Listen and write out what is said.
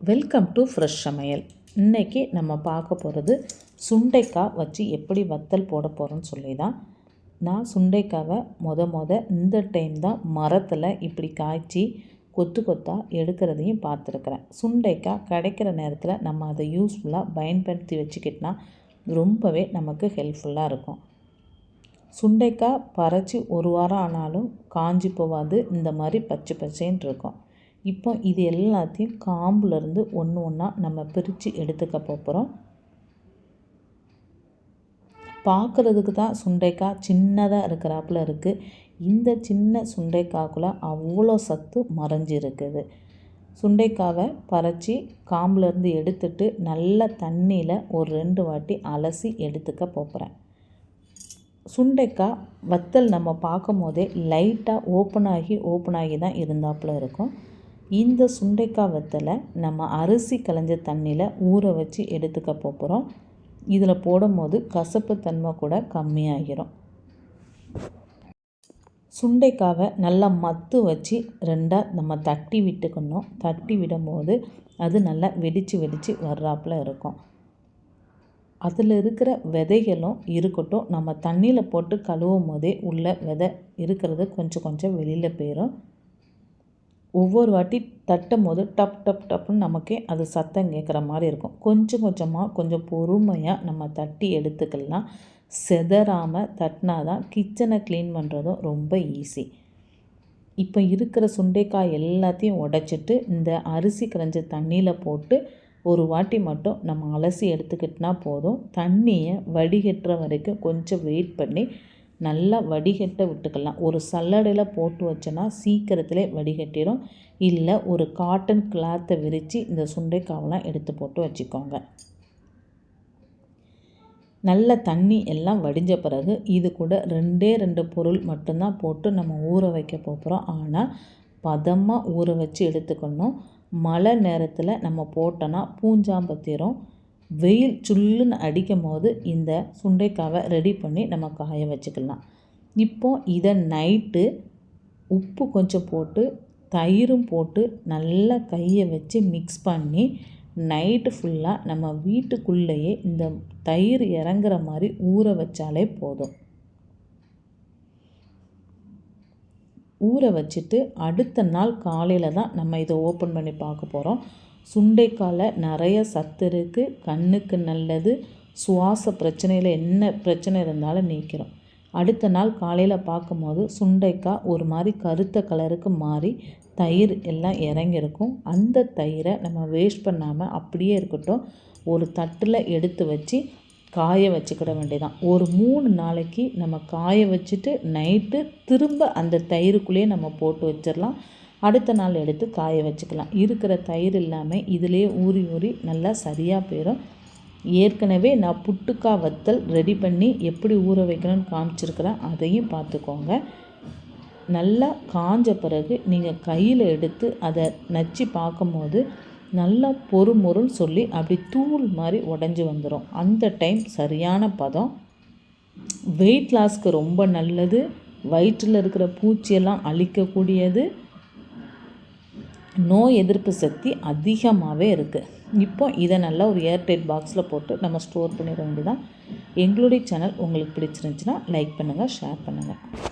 Welcome to fresh சமையல். இன்றைக்கி நம்ம பார்க்க போகிறது சுண்டைக்காய் வச்சு எப்படி வத்தல் போட போகிறோன்னு சொல்லி தான் நான் சுண்டைக்காவை மொத மொத இந்த டைம் தான் மரத்தில் இப்படி காய்ச்சி கொத்து கொத்தாக எடுக்கிறதையும் பார்த்துருக்குறேன். சுண்டைக்காய் கிடைக்கிற நேரத்தில் நம்ம அதை யூஸ்ஃபுல்லாக பயன்படுத்தி வச்சுக்கிட்டோன்னா ரொம்பவே நமக்கு ஹெல்ப்ஃபுல்லாக இருக்கும். சுண்டைக்காய் பறித்து ஒரு வாரம் ஆனாலும் காஞ்சி போகாது. இந்த மாதிரி பச்சை பச்சைன்னு இருக்கும். இப்போ இது எல்லாத்தையும் காம்புலேருந்து ஒன்று ஒன்றா நம்ம பிரித்து எடுத்துக்க போகிறோம் பார்க்குறதுக்கு தான் சுண்டைக்காய் சின்னதாக இருக்கிறாப்புல இருக்குது இந்த சின்ன சுண்டைக்காய்க்குள்ளே அவ்வளோ சத்து மறைஞ்சிருக்குது. சுண்டைக்காவை பறித்து காம்புலேருந்து எடுத்துட்டு நல்ல தண்ணியில் ஒரு ரெண்டு வாட்டி அலசி எடுத்துக்க போகிறேன் சுண்டைக்காய் வத்தல் நம்ம பார்க்கும் போதே லைட்டாக ஓப்பன் ஆகி ஓப்பன் ஆகி தான் இருந்தாப்புல இருக்கும். இந்த சுண்டைக்காய் வத்தலை நம்ம அரிசி களைஞ்ச தண்ணியில் ஊற வச்சு எடுத்துக்க போகிறோம் இதில் போடும்போது கசப்பு தன்மை கூட கம்மியாகிரும். சுண்டைக்காவை நல்லா மத்து வச்சு ரெண்டாக நம்ம தட்டி விட்டுக்கணும். தட்டி விடும்போது அது நல்லா வெடித்து வெடித்து வர்றாப்புல இருக்கும். அதில் இருக்கிற விதைகளும் இருக்கட்டும் நம்ம தண்ணியில் போட்டு கழுவும் போதே உள்ள விதை இருக்கிறது கொஞ்சம் கொஞ்சம் வெளியில் போயிடும் ஒவ்வொரு வாட்டி தட்டும் போது டப் டப் டப்புன்னு நமக்கே அது சத்தம் கேட்குற மாதிரி இருக்கும். கொஞ்சம் கொஞ்சமாக கொஞ்சம் பொறுமையாக நம்ம தட்டி எடுத்துக்கலாம். செதறாமல் தட்டினா தான் கிச்சனை க்ளீன் பண்ணுறதும் ரொம்ப ஈஸி. இப்போ இருக்கிற சுண்டைக்காய் எல்லாத்தையும் உடச்சிட்டு இந்த அரிசி கரைஞ்ச தண்ணியில் போட்டு ஒரு வாட்டி மட்டும் நம்ம அலசி எடுத்துக்கிட்டனா போதும். தண்ணியை வடிகட்டுற வரைக்கும் கொஞ்சம் வெயிட் பண்ணி நல்லா வடிகட்ட விட்டுக்கலாம். ஒரு சல்லடையில் போட்டு வச்சோன்னா சீக்கிரத்திலே வடிகட்டிடும் இல்லை ஒரு காட்டன் கிளாத்தை விரித்து இந்த சுண்டைக்காவெலாம் எடுத்து போட்டு வச்சுக்கோங்க. நல்ல தண்ணி எல்லாம் வடிஞ்ச பிறகு இது கூட ரெண்டே ரெண்டு பொருள் மட்டும்தான் போட்டு நம்ம ஊற வைக்க போகிறோம் ஆனால் பதமாக ஊற வச்சு எடுத்துக்கணும். மழை நேரத்தில் நம்ம போட்டோன்னா பூஞ்சாம்பத்திரம் வெயில் சுல்லுன்னு அடிக்கும் போது இந்த சுண்டைக்காவை ரெடி பண்ணி நம்ம காய வச்சுக்கலாம். இப்போ இதை நைட்டு உப்பு கொஞ்சம் போட்டு தயிரும் போட்டு நல்லா கையை வச்சு மிக்ஸ் பண்ணி நைட்டு ஃபுல்லாக நம்ம வீட்டுக்குள்ளேயே இந்த தயிர் இறங்குற மாதிரி ஊற வச்சாலே போதும். ஊற வச்சுட்டு அடுத்த நாள் காலையில் தான் நம்ம இதை ஓப்பன் பண்ணி பார்க்க போகிறோம் சுண்டைக்காயில் நிறைய சத்து இருக்குது கண்ணுக்கு நல்லது. சுவாச பிரச்சனையில் என்ன பிரச்சனை இருந்தாலும் நீக்கிறோம். அடுத்த நாள் காலையில் பார்க்கும்போது சுண்டைக்காய் ஒரு மாதிரி கருத்த கலருக்கு மாறி தயிர் எல்லாம் இறங்கியிருக்கும். அந்த தயிரை நம்ம வேஸ்ட் பண்ணாமல் அப்படியே இருக்கட்டும். ஒரு தட்டில் எடுத்து வச்சு காய வச்சுக்கிட வேண்டியதான் ஒரு மூணு நாளைக்கு நம்ம காய வச்சுட்டு நைட்டு திரும்ப அந்த தயிருக்குள்ளேயே நம்ம போட்டு வச்சிடலாம். அடுத்த நாள் எடுத்து காய வச்சுக்கலாம். இருக்கிற தயிர் இல்லாமல் இதிலே ஊறி ஊறி நல்லா சரியாக போயிடும் ஏற்கனவே நான் புட்டுக்காய் வத்தல் ரெடி பண்ணி எப்படி ஊற வைக்கணும்னு காமிச்சிருக்கிறேன். அதையும் பார்த்துக்கோங்க. நல்லா காஞ்ச பிறகு நீங்கள் கையில் எடுத்து அதை நச்சு பார்க்கும்போது நல்லா பொறுமொருன்னு சொல்லி அப்படி தூள் மாதிரி உடஞ்சி வந்துடும் அந்த டைம் சரியான பதம். வெயிட் லாஸ்க்கு ரொம்ப நல்லது. வயிற்றில் இருக்கிற பூச்சியெல்லாம் அழிக்கக்கூடியது. நோய் எதிர்ப்பு சக்தி அதிகமாகவே இருக்குது இப்போ இதை நல்லா ஒரு ஏர்டைட் பாக்ஸில் போட்டு நம்ம ஸ்டோர் பண்ணிட வேண்டியதான் எங்களுடைய சேனல் உங்களுக்கு பிடிச்சிருந்துச்சின்னா லைக் பண்ணுங்கள் ஷேர் பண்ணுங்கள்